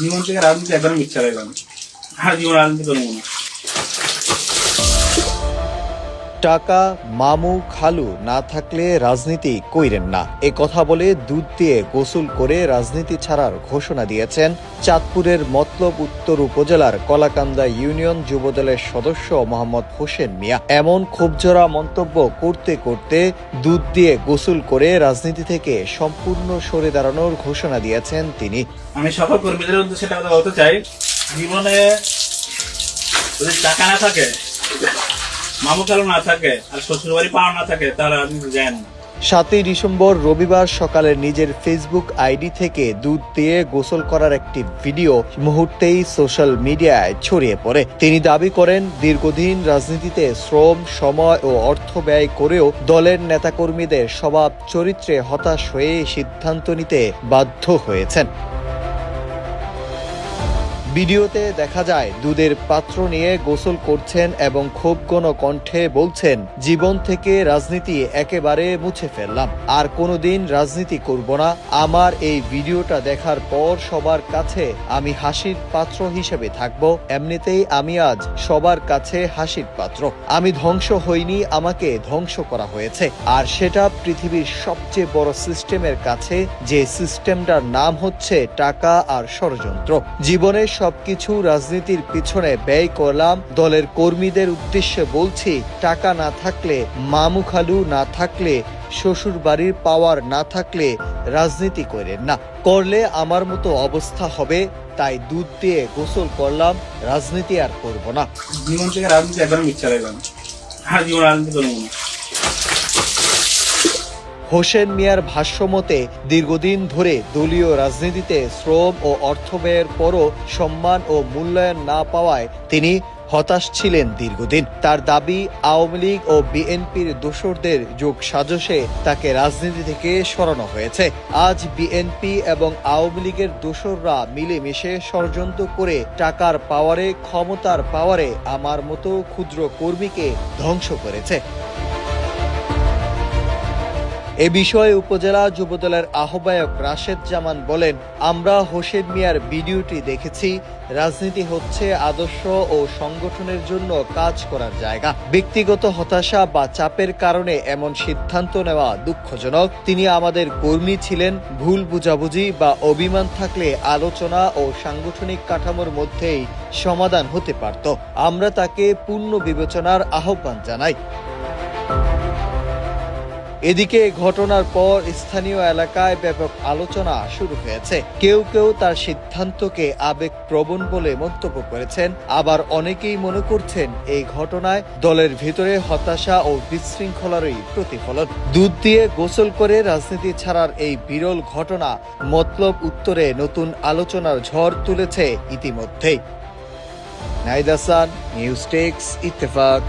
জীবন থেকে রাজনীতি একদম ইচ্ছা রাখলাম আর জীবন রাজনীতি করব না। টাকা, মামু, খালু না থাকলে রাজনীতি কইরেন না। এ কথা বলে দুধ দিয়ে গোসল করে রাজনীতি ছাড়ার ঘোষণা দিয়েছেন চাঁদপুরের মতলব উত্তর উপজেলার কলাকান্দা ইউনিয়ন যুবদলের সদস্য মোহাম্মদ হোসেন মিয়া। এমন ক্ষোভজোড়া মন্তব্য করতে করতে দুধ দিয়ে গোসল করে রাজনীতি থেকে সম্পূর্ণ সরে দাঁড়ানোর ঘোষণা দিয়েছেন তিনি। আমি সকল কর্মীদের উদ্দেশ্যে কথা বলতে চাই। জীবনে যদি টাকা না থাকে সাতই ডিসেম্বর রবিবার সকালে নিজের ফেসবুক আইডি থেকে দুধ দিয়ে গোসল করার একটি ভিডিও মুহূর্তেই সোশ্যাল মিডিয়ায় ছড়িয়ে পড়ে। তিনি দাবি করেন, দীর্ঘদিন রাজনীতিতে শ্রম, সময় ও অর্থ ব্যয় করেও দলের নেতাকর্মীদের স্বভাব চরিত্রে হতাশ হয়ে সিদ্ধান্ত নিতে বাধ্য হয়েছেন। ভিডিওতে দেখা যায়, দুধের পাত্র নিয়ে গোসল করছেন এবং গণ কণ্ঠে বলছেন, জীবন থেকে রাজনীতি একেবারে মুছে ফেললাম। আর কোনোদিন রাজনীতি করব না। আমার এই ভিডিওটা দেখার পর সবার কাছে আমি হাসির পাত্র হিসেবে থাকব। এমনিতেই আমি আজ সবার কাছে হাসির পাত্র। আমি ধ্বংস হইনি, আমাকে ধ্বংস করা হয়েছে। আর সেটা পৃথিবীর সবচেয়ে বড় সিস্টেমের কাছে, যে সিস্টেমটার নাম হচ্ছে টাকা আর ষড়যন্ত্র। জীবনের সবকিছু রাজনীতির পিছনে ব্যয় করলাম। দলের কর্মীদের উদ্দেশ্যে বলছি, টাকা না থাকলে, মামু খালু না থাকলে শ্বশুর বাড়ির পাওয়ার না থাকলে রাজনীতি করেন না। করলে আমার মতো অবস্থা হবে, তাই দুধ দিয়ে গোসল করলাম, রাজনীতি আর করব না। জীবন থেকে রাজনীতি একদম ইচ্ছা লাগলাম আর জীবন রাজনীতি করব না। হোসেন মিয়ার ভাষ্যমতে, দীর্ঘদিন ধরে দলীয় রাজনীতিতে শ্রম ও অর্থ ব্যয়ের পরও সম্মান ও মূল্যায়ন না পাওয়ায় তিনি হতাশ ছিলেন দীর্ঘদিন। তার দাবি, আওয়ামী লীগ ও বিএনপির দোসরদের যোগ সাজসে তাকে রাজনীতি থেকে সরানো হয়েছে। আজ বিএনপি এবং আওয়ামী লীগের দোসররা মিলেমিশে ষড়যন্ত্র করে টাকার পাওয়ারে, ক্ষমতার পাওয়ারে আমার মতো ক্ষুদ্র কর্মীকে ধ্বংস করেছে। এ বিষয়ে উপজেলা যুবদলের আহ্বায়ক রাশেদ জামান বলেন, আমরা হোসেন মিয়ার ভিডিওটি দেখেছি। রাজনীতি হচ্ছে আদর্শ ও সংগঠনের জন্য কাজ করার জায়গা। ব্যক্তিগত হতাশা বা চাপের কারণে এমন সিদ্ধান্ত নেওয়া দুঃখজনক। তিনি আমাদের কর্মী ছিলেন, ভুল বুঝাবুঝি বা অভিমান থাকলে আলোচনা ও সাংগঠনিক কাঠামোর মধ্যেই সমাধান হতে পারত। আমরা তাকে পূর্ণ বিবেচনার আহ্বান জানাই। এদিকে ঘটনার পর স্থানীয় এলাকায় ব্যাপক আলোচনা শুরু হয়েছে। কেউ কেউ তার সিদ্ধান্তকে আবেগ প্রবণ বলে মন্তব্য করেছেন। আবার অনেকেই মনে করছেন এই ঘটনায় দলের ভিতরে হতাশা ও বিশৃঙ্খলারই প্রতিফলন। দুধ দিয়ে গোসল করে রাজনীতি ছাড়ার এই বিরল ঘটনা মতলব উত্তরে নতুন আলোচনার ঝড় তুলেছে ইতিমধ্যেই। নাইদাসান নিউজ টেক্স ইত্তেফাক।